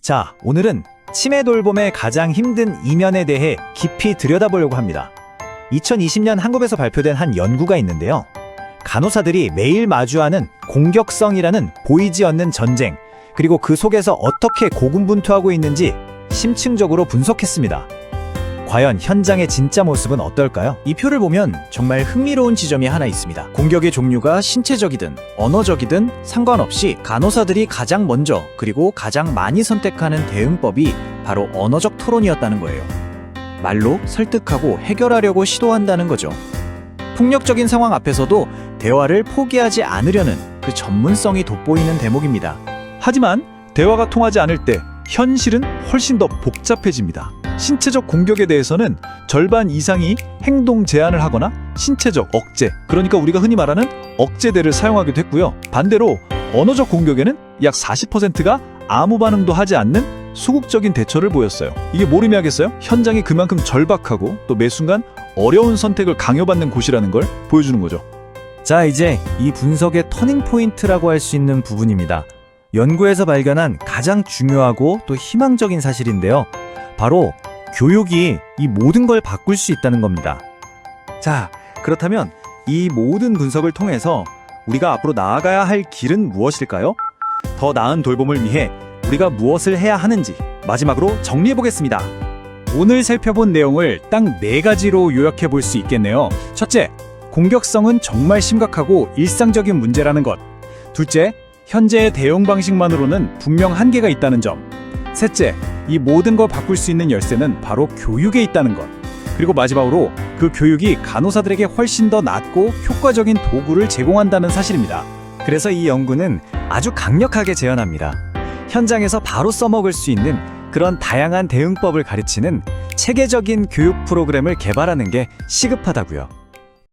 자, 오늘은 치매 돌봄의 가장 힘든 이면에 대해 깊이 들여다보려고 합니다. 2020년 한국에서 발표된 한 연구가 있는데요. 간호사들이 매일 마주하는 공격성이라는 보이지 않는 전쟁, 그리고 그 속에서 어떻게 고군분투하고 있는지 심층적으로 분석했습니다. 과연 현장의 진짜 모습은 어떨까요? 이 표를 보면 정말 흥미로운 지점이 하나 있습니다. 공격의 종류가 신체적이든 언어적이든 상관없이 간호사들이 가장 먼저 그리고 가장 많이 선택하는 대응법이 바로 언어적 토론이었다는 거예요. 말로 설득하고 해결하려고 시도한다는 거죠. 폭력적인 상황 앞에서도 대화를 포기하지 않으려는 그 전문성이 돋보이는 대목입니다. 하지만 대화가 통하지 않을 때 현실은 훨씬 더 복잡해집니다. 신체적 공격에 대해서는 절반 이상이 행동 제한을 하거나 신체적 억제, 그러니까 우리가 흔히 말하는 억제대를 사용하기도 했고요. 반대로 언어적 공격에는 약 40%가 아무 반응도 하지 않는 소극적인 대처를 보였어요. 이게 뭘 의미하겠어요? 현장이 그만큼 절박하고 또 매 순간 어려운 선택을 강요받는 곳이라는 걸 보여주는 거죠. 자, 이제 이 분석의 터닝 포인트라고 할 수 있는 부분입니다. 연구에서 발견한 가장 중요하고 또 희망적인 사실인데요. 바로 교육이 이 모든 걸 바꿀 수 있다는 겁니다. 자, 그렇다면 이 모든 분석을 통해서 우리가 앞으로 나아가야 할 길은 무엇일까요? 더 나은 돌봄을 위해 우리가 무엇을 해야 하는지 마지막으로 정리해 보겠습니다. 오늘 살펴본 내용을 딱 네 가지로 요약해 볼 수 있겠네요. 첫째, 공격성은 정말 심각하고 일상적인 문제라는 것. 둘째, 현재의 대응 방식만으로는 분명 한계가 있다는 점. 셋째, 이 모든 걸 바꿀 수 있는 열쇠는 바로 교육에 있다는 것. 그리고 마지막으로 그 교육이 간호사들에게 훨씬 더 낫고 효과적인 도구를 제공한다는 사실입니다. 그래서 이 연구는 아주 강력하게 제안합니다. 현장에서 바로 써먹을 수 있는 그런 다양한 대응법을 가르치는 체계적인 교육 프로그램을 개발하는 게 시급하다고요.